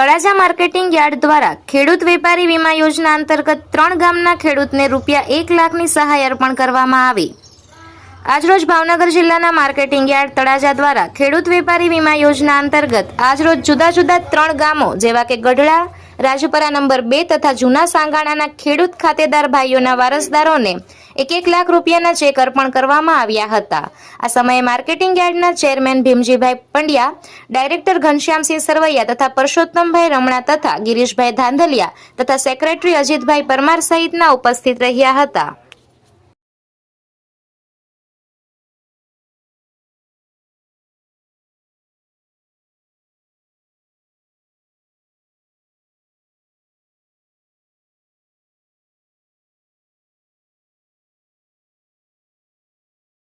Talaja marketing yard દ્વારા ખેડૂત વેપારી વીમા યોજના અંતર્ગત ત્રણ ગામના ખેડૂતને રૂપિયા એક લાખની સહાય અર્પણ કરવામાં આવી. આજરોજ ભાવનગર જિલ્લાના માર્કેટિંગ યાર્ડ તળાજા દ્વારા ખેડૂત વેપારી વીમા યોજના અંતર્ગત આજરોજ જુદા જુદા ત્રણ ગામો, જેવા કે ગઢડા, રાજપરા નંબર બે તથા જૂના સાંગાણાના ખેડૂત ખાતેદાર ભાઈઓના વારસદારોને એક એક લાખ રૂપિયાના ચેક અર્પણ કરવામાં આવ્યા હતા. આ સમયે માર્કેટિંગ યાર્ડના ચેરમેન ભીમજીભાઈ પંડ્યા, ડાયરેક્ટર ઘનશ્યામસિંહ સરવૈયા તથા પરસોત્તમભાઈ રમણા તથા ગિરીશભાઈ ધાંધલિયા તથા સેક્રેટરી અજીતભાઈ પરમાર સહિતના ઉપસ્થિત રહ્યા હતા.